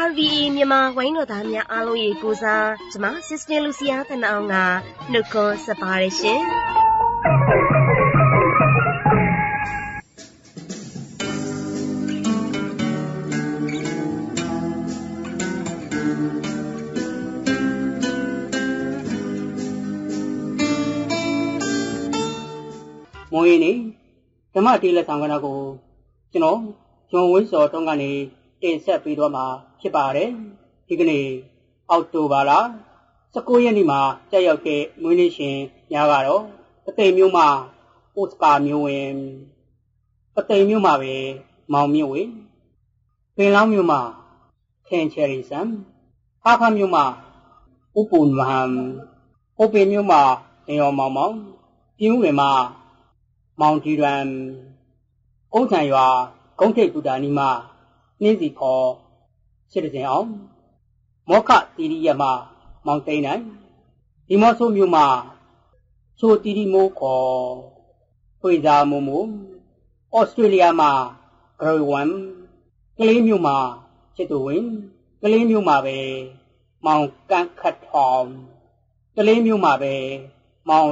RVE မြန်မာဝိုင်းတော်သားများအားလုံးရေကိုစားကျမ Sister Lucia တနအောင်ကနှုတ်ခွန်းဆက်ပါတယ်ရှင်မွန်ရင်နေဓမ္မတေးလက်ဆောင်ကဏ္ဍကိုကျွန်တော်ဂျွန်ဝင်းစော်တုံးကနေတင်ဆက်ပေးသွားမှာ ဖြစ်ပါတယ်ဒီကနေ့အောက်တိုဘာလ19ရက်နေ့မှာကျရောက်တဲ့မွေးနေ့ရှင်များကတော့ပသိမ်မြို့မှာပို့စကာမျိုးဝင်ပသိမ်မြို့မှာပဲမောင်မြင့်ဝေပင်လောင်းမြို့မှာခင်ချယ်ရီဆမ်ဖားဖားမြို့မှာဥပ္ပုန်မဟမ်ဥပ္ပင်မြို့မှာနေရောမောင်မောင်ပြင်းဝင်မှာမောင်တီရန်အုံးထံရွာကုန်းထိပ်ဘူတာနီမှာနှင်းစီခေါ် စစ်တစင်အောင်မောခတီရီရမှာမောင်သိန်းနိုင်ဒီမော့ဆိုမြို့မှာချိုတီရီမိုးခေါ်ဖွေစာမိုးမိုးဩစတြေးလျမှာဂရိုဝမ်ကလေးမြို့မှာချစ်တူဝင်းကလေးမြို့မှာပဲမောင်ကန်ခတ်ထောင်ကလေးမြို့မှာပဲမောင်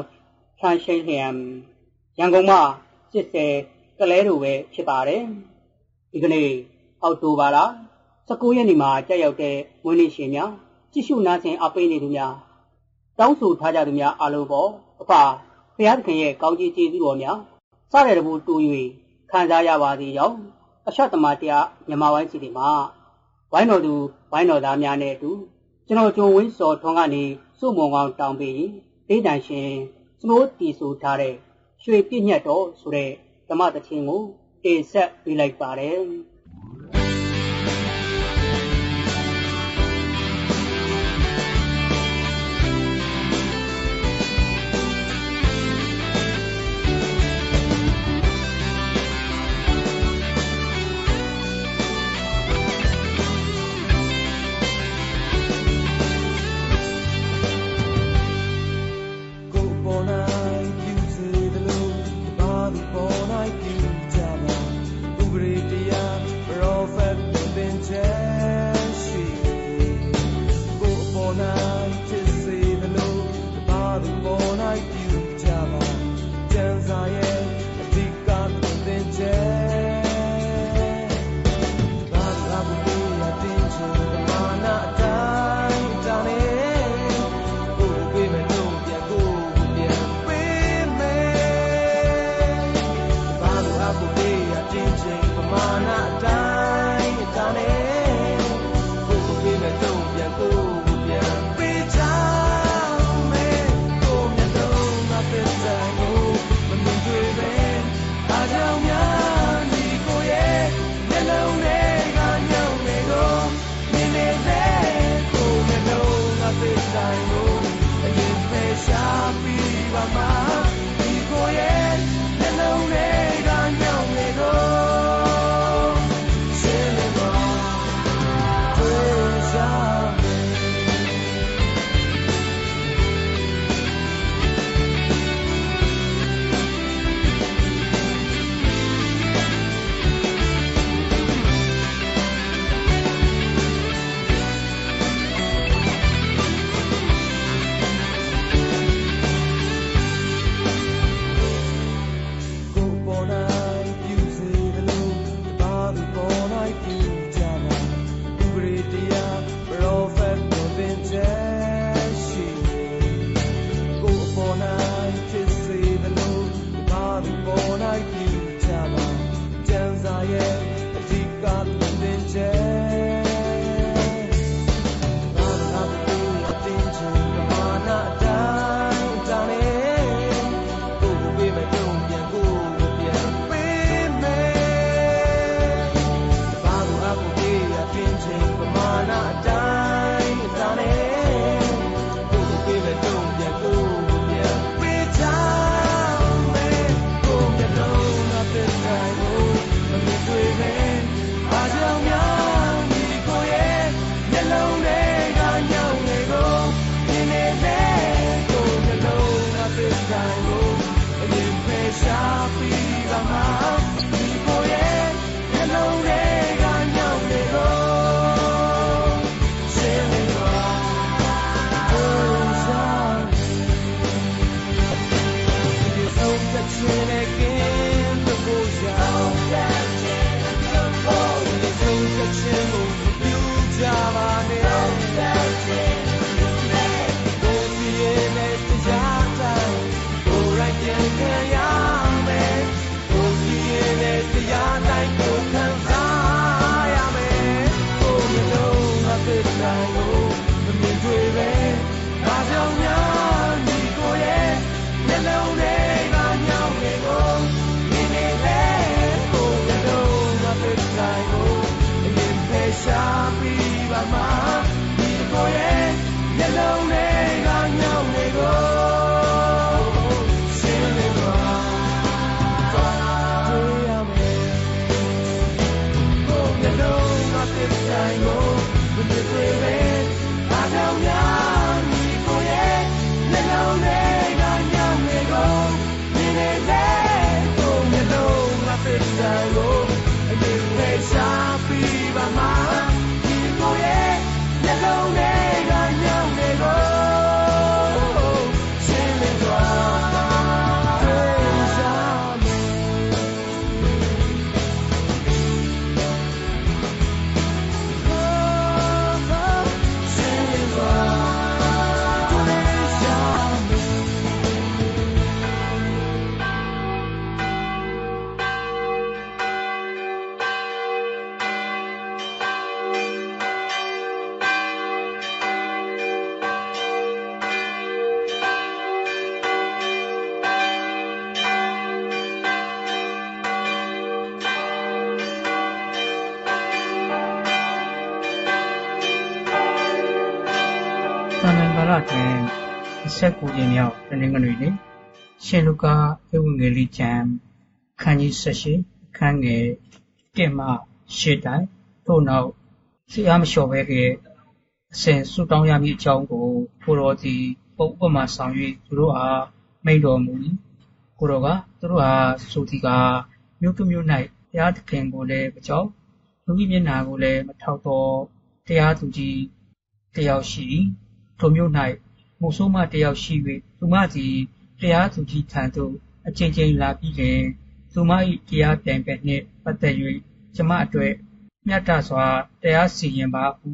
ချန်ရှိန်လျံရန်ကုန်မှာ80ကလဲတို့ပဲဖြစ်ပါတယ်ဒီကနေ့အောက်တိုဘာလ 19ရက်နေ့မှာကြာရောက်တဲ့မွေးနေ့ရှင်များကြည့်ရှုနားဆင်အပိနေသူများတောင်းဆိုထားကြသူများအားလုံးပေါ်အဖဘုရားသခင်ရဲ့ကောင်းကြီးကျေးဇူးတော်များစတဲ့တဘူတူ၍ခံစားရပါသေးကြောင်းအရှက်သမားတရားမြန်မာဝိုင်းစီတွေမှာဝိုင်းတော်သူဝိုင်းတော်သားများနဲ့အတူကျွန်တော်ဂျုံဝင်းစော်ထွန်းကနေစုမုံကောင်းတောင်းပေးဒေးတန်ရှင်စနိုးတီဆိုထားတဲ့ရွှေပြည့်ညတ်တော်ဆိုတဲ့ဓမ္မသချင်းကိုတင်ဆက်ပေးလိုက်ပါတယ် န်ကာလတွင်29ကြိမ်မြောက်တနင်္ဂနွေနေ့ရှင်လူကာဧဝံဂေလိကျမ်းခန်းကြီး18ခန်းငယ်1မှ8တိုင်ထို့နောက်စီအားမလျှော်ဘဲကအစဉ်ဆုတောင်းရမည့်အကြောင်းကိုကိုတော်သည်ပုံဥပမာဆောင်၍သူတို့အားမိန့်တော်မူ၏ကိုတော်ကသူတို့အားဆိုသည်ကမြို့ကမြို့၌တရားသခင်ကိုလည်းမကြောက်လူကြီးမျက်နာကိုလည်းမထောက်တော့တရားသူကြီးတယောက်ရှိ၏ ထိုမြို့၌မုတ်ဆိုးမတယောက်ရှိ၍သူမသည်တရားသူကြီးထံသို့အချင်းချင်းလာပြီးလျှင်သူမ၏တရားပြိုင်ဘက်နှင့်ပတ်သက်၍ကျမအတွက်မြတ်တစွာတရားစီရင်ပါဟု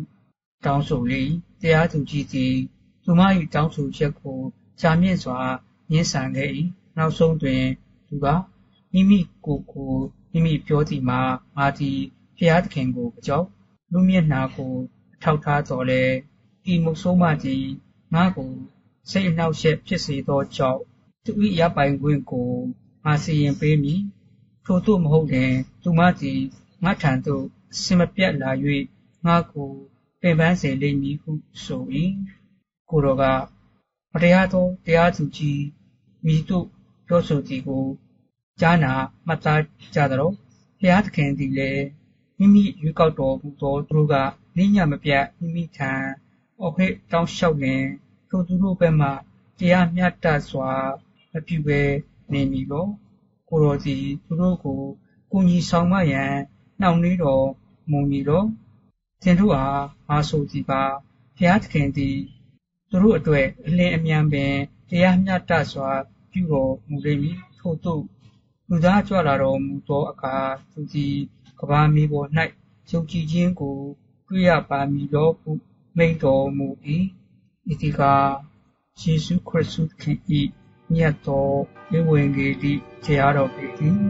တောင်းဆိုလေတရားသူကြီးသည်သူမ၏တောင်းဆိုချက်ကိုကြာမြင့်စွာညှင်းဆန်ခဲ့၏နောက်ဆုံးတွင်သူကမိမိကိုယ်ကိုမိမိပြောသည်မှာငါသည်ဖျားသခင်ကိုကြောက်လူမျက်နာကိုအထောက်ထားတော်လဲ ဤမုတ်ဆိုးမသည်ငါကိုစိတ်အနှောက်အယှက်ဖြစ်စေသောကြောင့်သူ၏ရပိုင်ခွင့်ကိုငါစီရင်ပေးမည်ထို့သို့မဟုတ်လျှင်သူမသည်ငါထံသို့အစင်မပြတ်လာ၍ငါကိုပင်ပန်းစေလိမ့်မည်ဟုဆို၏ကိုတော်ကမတရားသောတရားသူကြီးမိတို့ပြောဆိုသည်ကိုကြားနာမှတ်သားကြသောဘုရားသခင်သည်လည်းမိမိရွေးကောက်တော်မူသောသူတို့ကနိညာမပြတ်မိမိထံ အော်ဟစ်တောင်းလျှောက်လင် ထိုသူတို့ဘက်မှ တရားမျှတစွာ မပြုဘဲနေမည်လော ကိုတော်သည် သူတို့ကိုကိုကြီးဆောင်မရန် နှောင့်နှေးတော်မူမည်လော သင်တို့အား ငါဆိုသည်ပါဘုရားသခင်သည် သူတို့အတွက် အလင်းအမြန်ပင် တရားမျှတစွာ ပြုတော်မူလိမ့်မည် ထို့သို့ လူသားကြွလာတော်မူသောအခါ သူသည်ကဘာမီပေါ်၌ယုံကြည်ခြင်းကို တွေ့ရပါမည်လောဟု မိန့်တော်မူ၏ဤဒီကယေရှုခရစ်သူခင်၏မြတ်သောဧဝံဂေလိတရားတော်ပေသည်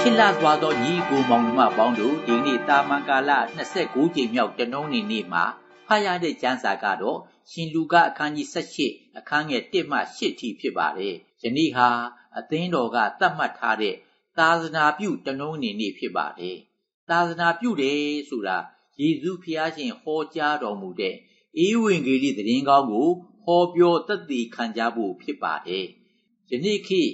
ချ စ်လစွာသောညီကိုမောင်နှမပေါင်းတို့ဒီနေ့တာမန်ကာလ29ကြိမ်မြောက်တနုံးနေနေ့မှာဖတ်ရတဲ့ကျမ်းစာကတော့ရှင်လူကအခန်းကြီး78အခန်းငယ်1မှ8ထိဖြစ်ပါတယ်။ယနေ့ဟာအသင်းတော်ကသတ်မှတ်ထားတဲ့သာသနာပြုတနုံးနေနေ့ဖြစ်ပါတယ်။သာသနာပြုတယ်ဆိုတာယေရှုဖျားရှင်ဟောကြားတော်မူတဲ့ဧဝံဂေလိသတင်းကောင်းကိုဟောပြောသက်သေခံကြဖို့ဖြစ်ပါတယ်။ယနေ့ခေတ်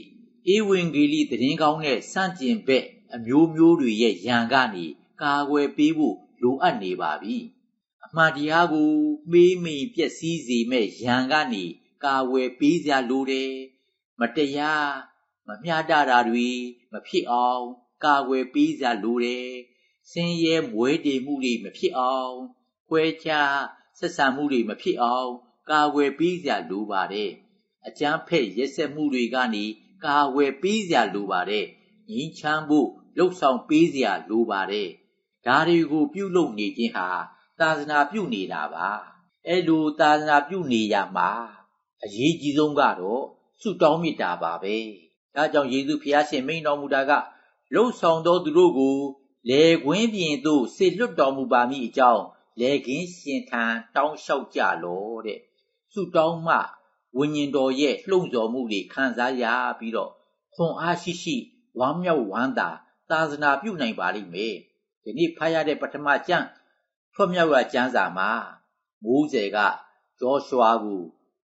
ဧဝံဂေလိသတင်းကောင်းနဲ့စန့်ကျင်ဘက် အမျိုးမျိုးတွေရဲ့ရန်ကနေကာကွယ်ပေးဖို့လိုအပ်နေပါပြီ။အမှန်တရားကိုမေးမိန်ပျက်စီးစေမဲ့ရန်ကနေကာကွယ်ပေးစရာလိုတယ်။မတရားမမျှတတာတွေမဖြစ်အောင်ကာကွယ်ပေးစရာလိုတယ်။စင်ရဲမွဲတေမှုတွေမဖြစ်အောင်ခွဲခြားဆက်ဆံမှုတွေမဖြစ်အောင်ကာကွယ်ပေးစရာလိုပါတယ်။အကျမ်းဖက်ရက်ဆက်မှုတွေကနေကာဝယ်ပေးစရာလိုပါတယ်ငင်းချမ်းဖို့ လှုပ်ဆောင်ပေးစရာလိုပါတယ်ဒါတွေကိုပြုလုပ်နေခြင်းဟာသာသနာပြုနေတာပါအဲ့လိုသာသနာပြုနေရမှာအရေးကြီးဆုံးကတော့ဆုတောင်းမေတ္တာပါပဲဒါကြောင့်ယေရှုဖျားရှင်မိန်တော်မူတာကလှုပ်ဆောင်သောသူတို့ကိုလေကွင်းပြင်သို့ဆေလွတ်တော်မူပါမည်အကြောင်းလေကင်းရှင်ထံတောင်းလျှောက်ကြလောတဲ့ဆုတောင်းမှဝိညာဉ်တော်ရဲ့လှုံ့ဆော်မှုတွေခံစားရပြီးတော့ခွန်အားရှိရှိဝမ်းမြောက်ဝမ်းသာ သာသနာပြုနိုင်ပါလိမ့်မယ်။ဒီနေ့ဖတ်ရတဲ့ပထမကျမ်းထွတ်မြောက်ရကျမ်းစာမှာမိုးစေကဂျောရှွာကို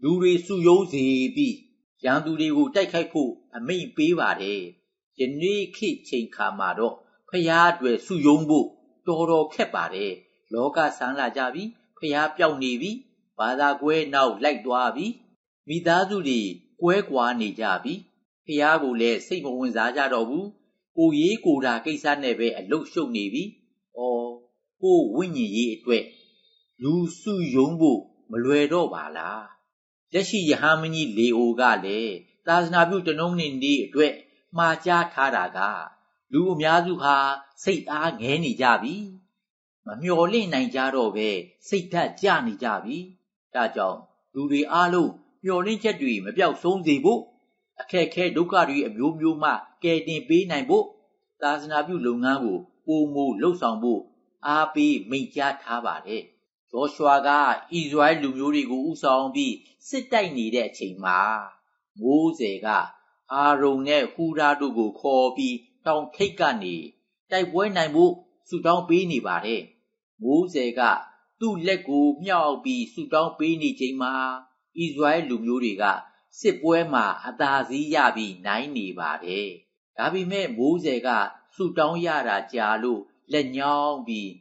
လူတွေစုယုံစေပြီးရန်သူတွေကိုတိုက်ခိုက်ဖို့အမိန့်ပေးပါတယ်။ယနေ့ခေတ်ချိန်ခါမှာတော့ဖျားတွေစုယုံဖို့တော်တော်ခက်ပါတယ်။လောကဆန်းလာကြပြီဖျားပြောက်နေပြီဘာသာကွဲနောက်လိုက်သွားပြီမိသားစုတွေကွဲကွာနေကြပြီဖះကိုလည်းစိတ်မဝင်စားကြတော့ဘူး ကိုရေးကိုတာကိစ္စနဲ့ပဲအလုတ်ရှုပ်နေပြီဩကိုဝိညာဉ်ရေးအတွက်လူစုယုံဖို့မလွယ်တော့ပါလားလက်ရှိယဟမင်းကြီးလေအိုကလည်းသာသနာပြုတနုံးနေနေအတွက်မှားကြားထားတာကလူအများစုဟာစိတ်အားငဲနေကြပြီမမျော်လင့်နိုင်ကြတော့ပဲစိတ်ဓာတ်ကျနေကြပြီဒါကြောင့်လူတွေအားလုံးမျှော်လင့်ချက်တွေမပြောက်ဆုံးစေဖို့ အခက်အခဲဒုက္ခတွေအမျိုးမျိုးမှကယ်တင်ပေးနိုင်ဖို့သာသနာပြုလုပ်ငန်းကိုပုံမူလှုပ်ဆောင်ဖို့အားပေးမိန့်ကြားထားပါတယ်။ဂျောရှွာကဣသရေလလူမျိုးတွေကိုဥဆောင်ပြီးစစ်တိုက်နေတဲ့အချိန်မှာမိုးစေကအာရုံနဲ့ဟူရာတို့ကိုခေါ်ပြီးတောင်ထိပ်ကနေတိုက်ပွဲနိုင်ဖို့ဆူတောင်းပေးနေပါတယ်။မိုးစေကသူ့လက်ကိုမြှောက်ပြီးဆူတောင်းပေးနေချိန်မှာဣသရေလလူမျိုးတွေက စစ်ပွဲမှာအသာစီးရပြီးနိုင်နေပါတယ်။ဒါပေမဲ့မိုးစေကဆူတောင်းရတာကြာလို့လက်ညောင်းပြီး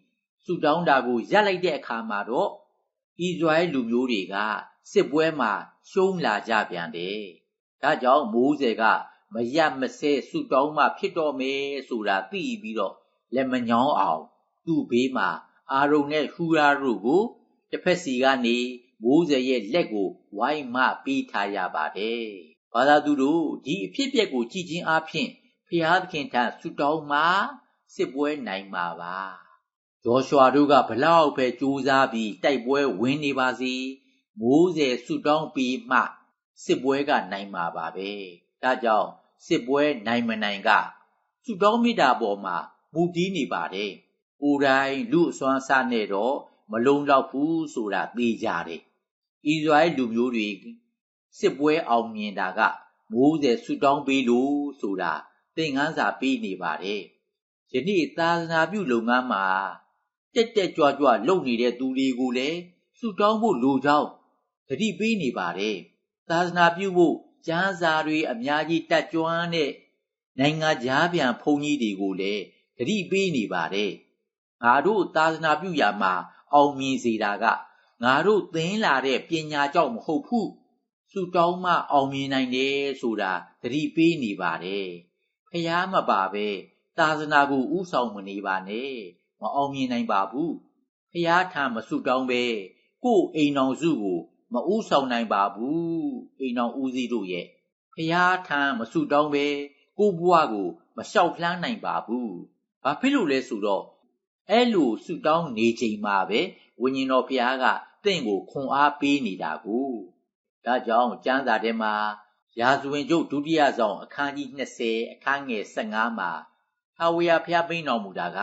ဆူတောင်းတာကိုရပ်လိုက်တဲ့အခါမှာတော့ဣသရေလလူမျိုးတွေကစစ်ပွဲမှာရှုံးလာကြပြန်တယ်။ဒါကြောင့်မိုးစေကမရမစဲဆူတောင်းမှဖြစ်တော့မယ်ဆိုတာသိပြီးတော့လက်မညောင်းအောင် သူ့ဘေးမှာအာရုံနဲ့ဟူရာတို့ကိုတစ်ဖက်စီကနေ မိုးစေရဲ့လက်ကိုဝိုင်းမပေးထားရပါတယ်။ဘာသာသူတို့ဒီအဖြစ်အပျက်ကိုကြည်ချင်းအားဖြင့်ဖျားသခင်ထံဆူတောင်းမှစစ်ပွဲနိုင်မှာပါ။ဂျောရှွာတို့ကဘလောက်ပဲကြိုးစားပြီးတိုက်ပွဲဝင်နေပါစေမိုးစေဆူတောင်းပြီးမှစစ်ပွဲကနိုင်မှာပါပဲ။ဒါကြောင့်စစ်ပွဲနိုင်မနိုင်ကဆူတောင်းမိတာပေါ်မှာမူတည်နေပါတယ်။ကိုယ်တိုင်လူအစွမ်းစားနဲ့တော့မလုံလောက်ဘူးဆိုတာသိကြတယ်။ ဣသရေလလူမျိုးတွေစစ်ပွဲအောင်မြင်တာကမိုးစေဆူတောင်းပေးလို့ဆိုတာသင်ခန်းစာပေးနေပါတယ်။ယနေ့သာသနာပြုလုပ်ငန်းမှာတက်တက်ကြွကြွလုပ်နေတဲ့သူတွေကိုလည်းဆူတောင်းဖို့လိုကြောင်းတတိပေးနေပါတယ်။သာသနာပြုဖို့ကျမ်းစာတွေအများကြီးတက်ကြွတဲ့နိုင်ငံသားပြန်ဘုန်းကြီးတွေကိုလည်းတတိပေးနေပါတယ်။ငါတို့သာသနာပြုရာမှာအောင်မြင်စေတာက ငါတို့သင်လာတဲ့ပညာကြောင့်မဟုတ်ဘူး။ဆူတောင်းမှအောင်မြင်နိုင်တယ်ဆိုတာတတိပေးနေပါတယ်။ဖះမပါပဲသာသနာကိုဥဆောင်မနေပါနဲ့မအောင်မြင်နိုင်ပါဘူး။ဖះထံမဆူတောင်းပဲကိုယ်အိမ်တော်စုကိုမဥဆောင်နိုင်ပါဘူးအိမ်တော်ဦးစီးတို့ရဲ့ဖះထံမဆူတောင်းပဲကိုဘွားကိုမလျှောက်လှမ်းနိုင်ပါဘူး။ဘာဖြစ်လို့လဲဆိုတော့အဲ့လိုဆူတောင်းနေချိန်မှာပဲဝိညာဉ်တော်ဘုရားက တင့်ကိုခွန်အားပေးနေတာကိုဒါကြောင့်ကျမ်းစာထဲမှာရာဇဝင်ကျုပ်ဒုတိယဆောင်အခန်းကြီး20အခန်းငယ်15မှာဟာဝေယဘုရားပြိန်းတော်မူတာက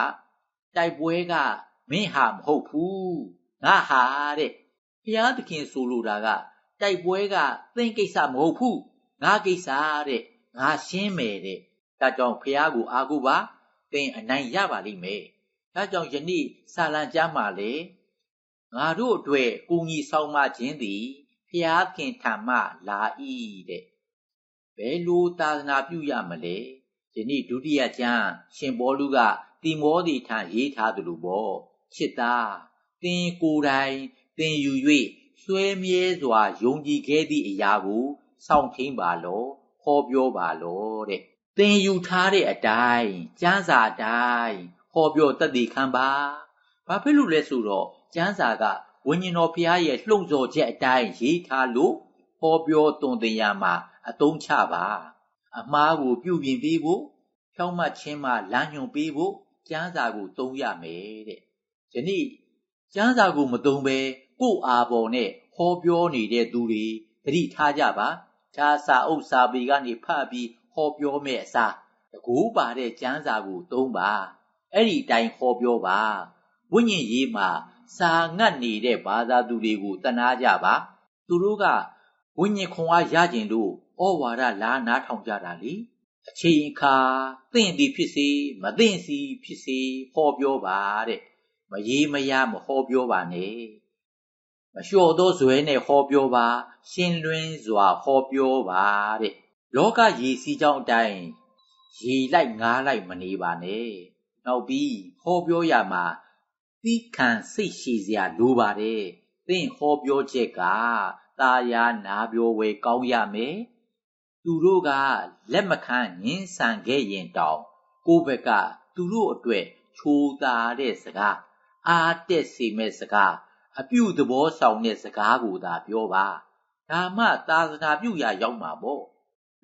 တိုက်ပွဲကမင်းဟာမဟုတ်ဘူးငါဟာတဲ့ဘုရားသခင်ဆိုလိုတာကတိုက်ပွဲကသင်ကိစ္စမဟုတ်ဘူးငါကိစ္စတဲ့ငါရှင်းမယ်တဲ့ဒါကြောင့်ဘုရားကိုအားကိုးပါသင်အနိုင်ရပါလိမ့်မယ်ဒါကြောင့်ယနေ့ဆာလံကျမ်းမှာလေ ငါတို့အတွက်ကိုကြီးဆောင်မခြင်းသည်ဖျားခင်ထံမှလာ၏တဲ့ဘယ်လိုသာသနာပြုရမလဲယနေ့ဒုတိယကျမ်းရှင်ဘောလူကတိမောဒီထံရေးထားသလိုပေါ့ချစ်သားသင်ကိုယ်တိုင်သင်ယူ၍ဆွဲမြဲစွာယုံကြည်ခဲ့သည့်အရာကိုစောင့်ထိန်ပါလောဟောပြောပါလောတဲ့သင်ယူထားတဲ့အတိုင်းကျမ်းစာအတိုင်းဟောပြောတတ်သိခံပါဘာဖြစ်လို့လဲဆိုတော့ ကျမ်းစာကဝိညာဉ်တော်ဖျားရဲ့လှုံ့ဆော်ချက်အတိုင်းရေးထားလို့ဟောပြောတုံသင်ရမှာအသုံးချပါအမားကိုပြုပြင်ပေးဖို့ဖြောင်းမှတ်ခြင်းမှလမ်းညွှန်ပေးဖို့ကျမ်းစာကိုသုံးရမယ်တဲ့ယနေ့ကျမ်းစာကိုမသုံးဘဲကို့အာပေါ်နဲ့ဟောပြောနေတဲ့သူတွေသတိထားကြပါဒါစာအုပ်စာပေကနေဖတ်ပြီးဟောပြောမဲ့အစားတကူပါတဲ့ကျမ်းစာကိုသုံးပါအဲ့ဒီတိုင်းဟောပြောပါဝိညာဉ်ရေးမှာ စာငတ်နေတဲ့ဘာသာသူတွေကိုတနာကြပါ သူတို့ကဝိညာဉ်ခွန်အားရကျင်လို့ဩဝါဒလားနားထောင်ကြတာလေအချိန်အခါသင့်သည်ဖြစ်စေမသင့်စီဖြစ်စေဟောပြောပါတဲ့မရေးမရမဟောပြောပါနဲ့မလျှော့သောဇွဲနဲ့ဟောပြောပါ ရှင်းလွင်းစွာဟောပြောပါတဲ့လောကရည်စည်းကြောင်းအတိုင်းရေလိုက်ငားလိုက်မနေပါနဲ့နောက်ပြီးဟောပြောရမှာ သီးခံစိတ်ရှည်စရာလိုပါတယ်သင်ဟောပြောချက်ကตาယာနာပြောဝဲကောင်းရမယ်သူတို့ကလက်မခံငင်းဆန်ခဲ့ရင်တောင်ကိုယ့်ဘက်ကသူတို့အတွက်ချိုးသာတဲ့စကားအားတက်စေမဲ့စကားအပြုသဘောဆောင်တဲ့စကားကိုသာပြောပါဒါမှသာသနာပြုရာရောက်မှာပေါ့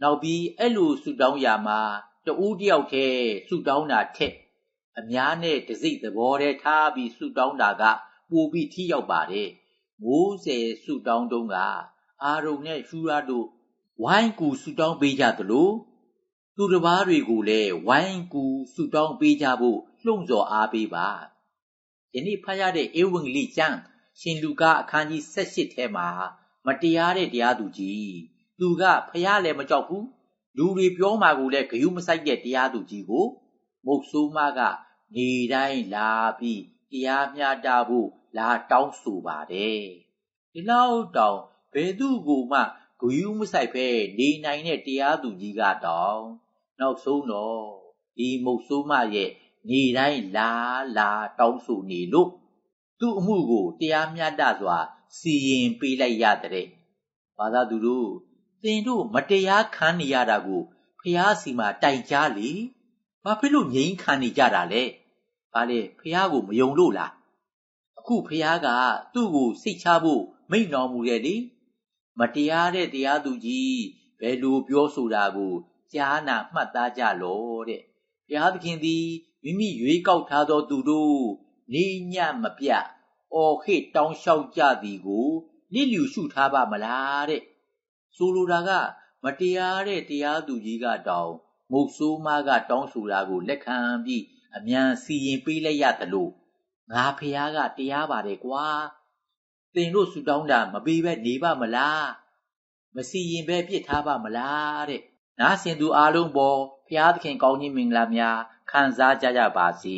နောက်ပြီးအဲ့လိုဆူတောင်းရာမှာတူးတယောက်တည်းဆူတောင်းတာထက် အများနဲ့တစိ့သဘောတည်းထားပြီးဆူတောင်းတာကပိုပြီးထိရောက်ပါတယ်မိုးစေဆူတောင်းတုံးကအာရုံနဲ့ရှူရာတို့ဝိုင်းကူဆူတောင်းပေးကြသလိုသူတစ်ပါးတွေကိုလည်းဝိုင်းကူဆုတောင်းပေးကြဖို့လှုံ့ဆော်အားပေးပါယနေ့ဖတ်ရတဲ့ဧဝံဂေလိကျမ်းရှင်လူကာအခန်းကြီး78ထဲမှာမတရားတဲ့တရားသူကြီးသူကဖះလည်းမကြောက်ဘူးလူတွေပြောမှကိုလည်းဂယုမဆိုင်တဲ့တရားသူကြီးကို မုတ်ဆိုးမကနေတိုင်းလာပြီးတရားမျှတဖို့လာတောင်းဆိုပါတယ်ဒီလောက်တောင်ဘယ်သူကိုမှဂယုမဆိုင်ပဲနေနိုင်တဲ့တရားသူကြီးကတောင်နောက်ဆုံးတော့ဒီမုတ်ဆိုးမရဲ့နေတိုင်းလာလာတောင်းဆိုနေလို့သူ့အမှုကိုတရားမျှတစွာ စီရင်ပေးလိုက်ရတဲ့ဘာသာသူတို့သင်တို့မတရားခံနေရတာကိုဖះစီမှာတိုင်ကြားလေ ဘာဖြစ်လို့ငြိမ်းခံနေကြတာလဲဘာလဲဖះကိုမယုံလို့လားအခုဖះကသူ့ကိုစိတ်ချဖို့မိန့်တော်မူရဲ့လေမတရားတဲ့တရားသူကြီးဘယ်လိုပြောဆိုတာကိုကြားနာမှတ်သားကြလောတဲ့ဘုရားသခင်သည်မိမိရွေးကောက်ထားသောသူတို့နေညမပြအော်ခေတောင်းလျှောက်ကြသည်ကိုလစ်လျူရှုထားပါမလားတဲ့ဆိုလိုတာက မတရားတဲ့တရားသူကြီးကတောင် မုတ်ဆိုးမကတောင်းဆိုတာကိုလက်ခံပြီးအမြန်စီရင်ပေးလိုက်ရတယ်လို့ငါဖះကတရားပါတယ်ကွာသင်တို့ဆူတောင်းတာမပေးပဲနေပါမလားမစီရင်ပဲပြစ်ထားပါမလားတဲ့နားဆင်သူအားလုံးပေါ်ဖះသခင်ကောင်းကြီးမင်္ဂလာများခံစားကြကြပါစေ